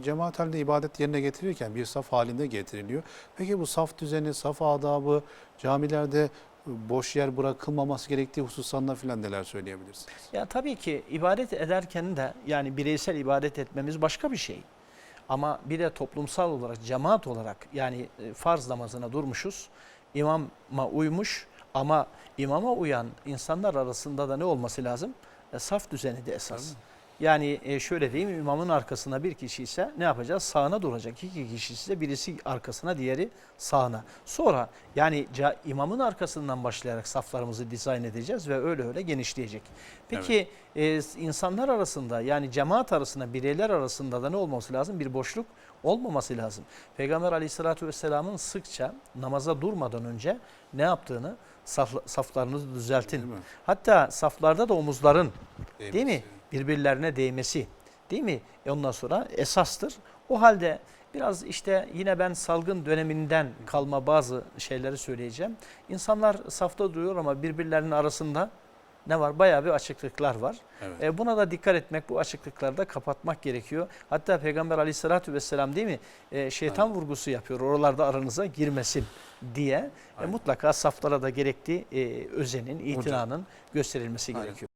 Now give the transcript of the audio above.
Cemaat halinde ibadet yerine getirirken bir saf halinde getiriliyor. Peki bu saf düzeni, saf adabı camilerde boş yer bırakılmaması gerektiği hususlarında filan neler söyleyebilirsiniz? Ya tabii ki ibadet ederken de yani bireysel ibadet etmemiz başka bir şey. Ama bir de toplumsal olarak, cemaat olarak yani e, farz namazına durmuşuz. İmama uymuş ama imama uyan insanlar arasında da ne olması lazım? E, saf düzeni de esas. Tabii. Yani e, şöyle diyeyim imamın arkasına bir kişi ise ne yapacağız? Sağına duracak. İki kişi ise birisi arkasına diğeri sağına. Sonra yani imamın arkasından başlayarak saflarımızı dizayn edeceğiz ve öyle öyle genişleyecek. Peki e, insanlar arasında yani cemaat arasında bireyler arasında da ne olması lazım? Bir boşluk olmaması lazım. Peygamber aleyhissalatü vesselamın sıkça namaza durmadan önce ne yaptığını saf- saflarınızı düzeltin. Değil mi? Hatta saflarda da omuzların Değil mi? Değmesi. Birbirlerine değmesi. Değil mi? E ondan sonra esastır. O halde biraz işte yine ben salgın döneminden kalma bazı şeyleri söyleyeceğim. İnsanlar safta duruyor ama birbirlerinin arasında ne var? Bayağı bir açıklıklar var. Evet. E buna da dikkat etmek, bu açıklıkları da kapatmak gerekiyor. Hatta Peygamber aleyhissalatü vesselam değil mi? E, şeytan Aynen. vurgusu yapıyor. Oralarda aranıza girmesin diye. E, mutlaka saflara da gerektiği e, özenin, Hocam. itinanın gösterilmesi Aynen. gerekiyor.